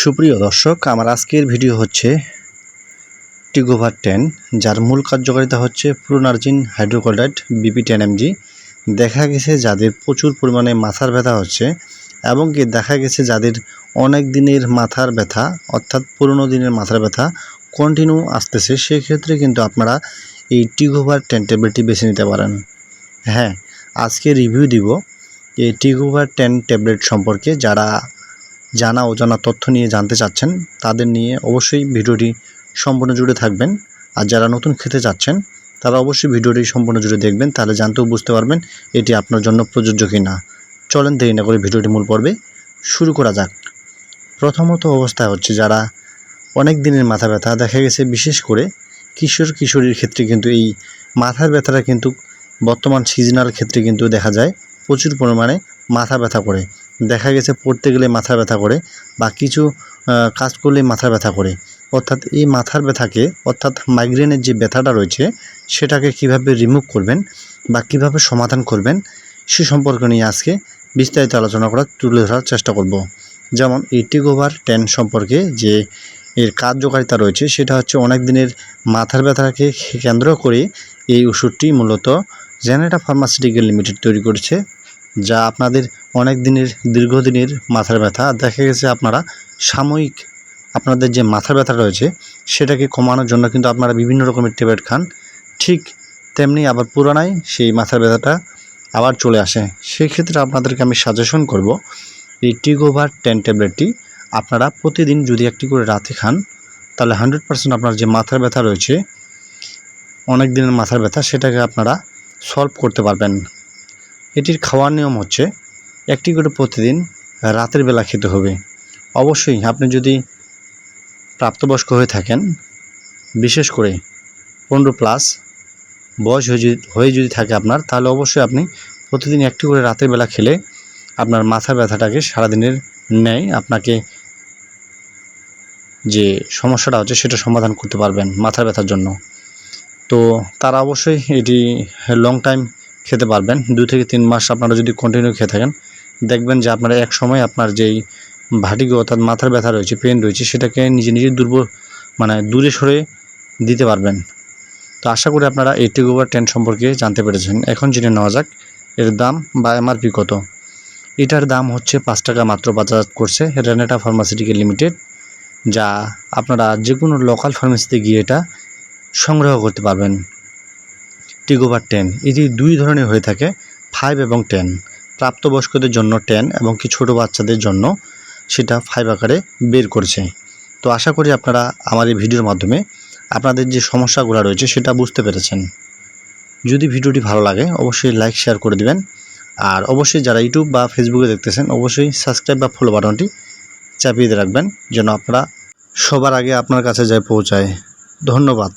সুপ্রিয় দর্শক, আমার আজকের ভিডিও হচ্ছে টিগোভার টেন, যার মূল কার্যকারিতা হচ্ছে প্রোনার্জিন হাইড্রোক্লোরাইড, বিপি টেন এমজি দেখা গেছে যাদের প্রচুর পরিমাণে মাথার ব্যথা হচ্ছে এবং কি দেখা গেছে যাদের অনেক দিনের মাথার ব্যথা, অর্থাৎ পুরনো দিনের মাথার ব্যথা কন্টিনিউ আসতেছে, সেক্ষেত্রে কিন্তু আপনারা এই টিগোভার টেন ট্যাবলেটটি বেছে নিতে পারেন। হ্যাঁ আজকে রিভিউ দিব এই টিগোভার টেন ট্যাবলেট সম্পর্কে যারা জানা অজানা তথ্য নিয়ে জানতে চাচ্ছেন, তাদের নিয়ে অবশ্যই ভিডিওটি সম্পূর্ণ জুড়ে থাকবেন। আর যারা নতুন খেতে চাচ্ছেন, তারা অবশ্যই ভিডিওটি সম্পূর্ণ জুড়ে দেখবেন, তাহলে জানতেও বুঝতে পারবেন এটি আপনার জন্য প্রযোজ্য কি না চলেন দেরি না করে ভিডিওটি মূল পর্বে শুরু করা যাক। প্রথমত অবস্থায় হচ্ছে যারা অনেক দিনের মাথা ব্যথা, দেখা গেছে বিশেষ করে কিশোর কিশোরীর ক্ষেত্রে কিন্তু এই মাথার ব্যথাটা কিন্তু বর্তমান সিজনাল ক্ষেত্রে কিন্তু দেখা যায় প্রচুর পরিমাণে মাথা ব্যথা করে। দেখা গেছে পড়তে গেলে মাথা ব্যথা করে বা কিছু কাজ করলে মাথা ব্যথা করে। অর্থাৎ এই মাথার ব্যথাকে, অর্থাৎ মাইগ্রেনের যে ব্যথাটা রয়েছে, সেটাকে কীভাবে রিমুভ করবেন বা কীভাবে সমাধান করবেন, সে সম্পর্কে নিয়ে আজকে বিস্তারিত আলোচনা করার, তুলে ধরার চেষ্টা করব। যেমন এই টিগোভার টেন সম্পর্কে যে এর কার্যকারিতা রয়েছে, সেটা হচ্ছে অনেক দিনের মাথার ব্যথাকে কেন্দ্র করে এই ওষুধটি মূলত জেনেটা ফার্মাসিউটিক্যাল লিমিটেড তৈরি করেছে। যা আপনাদের অনেক দিনের, দীর্ঘদিনের মাথার ব্যথা। দেখা গেছে আপনারা সাময়িক আপনাদের যে মাথার ব্যথা রয়েছে, সেটাকে কমানোর জন্য কিন্তু আপনারা বিভিন্ন রকমের ট্যাবলেট খান। ঠিক তেমনি আবার পুরানায় সেই মাথার ব্যথাটা আবার চলে আসে। সেই ক্ষেত্রে আপনাদেরকে আমি সাজেশন করব, এই টিগোভার টেন ট্যাবলেটটি আপনারা প্রতিদিন যদি একটি করে রাতে খান, তাহলে হান্ড্রেড পার্সেন্ট আপনার যে মাথার ব্যথা রয়েছে, অনেক দিনের মাথার ব্যথা, সেটাকে আপনারা সলভ করতে পারবেন। এটির খাওয়ার নিয়ম হচ্ছে একটি করে প্রতিদিন রাতের বেলা খেতে হবে। অবশ্যই আপনি যদি প্রাপ্তবয়স্ক হয়ে থাকেন, বিশেষ করে পনেরো প্লাস বয়স হয়ে যদি হয়ে যদি থাকে আপনার, তাহলে অবশ্যই আপনি প্রতিদিন একটি করে রাতের বেলা খেলে আপনার মাথা ব্যথাটাকে সারাদিনের ন্যায় আপনাকে যে সমস্যাটা হচ্ছে সেটা সমাধান করতে পারবেন মাথা ব্যথার জন্য। তো তারা অবশ্যই এটি লং টাইম খেতে পারবেন। দু থেকে তিন মাস আপনারা যদি কন্টিনিউ খেয়ে থাকেন, দেখবেন যে আপনারা এক সময় আপনার যেই ভাটিগো অর্থাৎ মাথার ব্যথা রয়েছে পেন রয়েছে, সেটাকে নিজে নিজে দুর্বল মানে দূরে সরে দিতে পারবেন। তো আশা করি আপনারা এই টিগোভার টেন সম্পর্কে জানতে পেরেছেন। এখন জেনে নেওয়া যাক, এর দাম বা এমআরপি কত? এটার দাম হচ্ছে পাঁচ টাকা মাত্র বাজার করছে রেনেটা ফার্মাসিউটিক্যাল লিমিটেড, যা আপনারা যে কোনো লোকাল ফার্মেসিতে গিয়ে এটা সংগ্রহ করতে পারবেন। টিগোভার টেন। এটি দুই ধরনের হয়ে থাকে ফাইভ এবং টেন প্রাপ্তবয়স্কদের জন্য টেন এবং কি ছোটো বাচ্চাদের জন্য সেটা ফাইভ আকারে বের করেছে। তো আশা করি আপনারা আমার এই ভিডিওর মাধ্যমে আপনাদের যে সমস্যাগুলো রয়েছে সেটা বুঝতে পেরেছেন। যদি ভিডিওটি ভালো লাগে, অবশ্যই লাইক শেয়ার করে দিবেন। আর অবশ্যই যারা ইউটিউব বা ফেসবুকে দেখতেছেন, অবশ্যই সাবস্ক্রাইব বা ফলো বাটনটি চাপিয়ে দিয়ে রাখবেন, যেন আপনারা সবার আগে আপনার কাছে যায় পৌঁছায়। ধন্যবাদ।